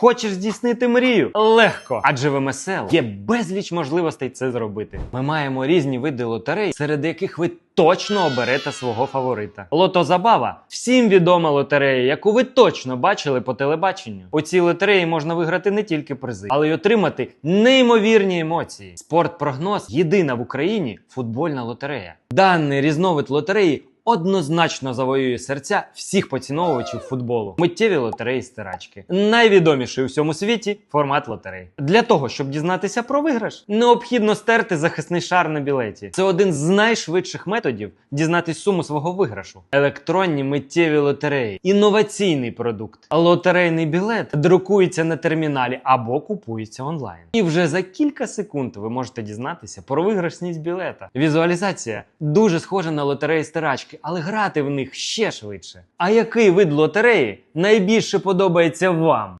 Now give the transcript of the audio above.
Хочеш здійснити мрію? Легко, адже в МСЛ є безліч можливостей це зробити. Ми маємо різні види лотерей, серед яких ви точно оберете свого фаворита. Лотозабава всім відома лотерея, яку ви точно бачили по телебаченню. У цій лотереї можна виграти не тільки призи, але й отримати неймовірні емоції. Спортпрогноз єдина в Україні футбольна лотерея. Даний різновид лотереї однозначно завоює серця всіх поціновувачів футболу. Миттєві лотереї стирачки. Найвідоміший у всьому світі формат лотерей. Для того, щоб дізнатися про виграш, необхідно стерти захисний шар на білеті. Це один з найшвидших методів дізнатись суму свого виграшу. Електронні миттєві лотереї, інноваційний продукт. Лотерейний білет друкується на терміналі або купується онлайн. І вже за кілька секунд ви можете дізнатися про виграшність білета. Візуалізація дуже схожа на лотереї стирачки, але грати в них ще швидше. А який вид лотереї найбільше подобається вам?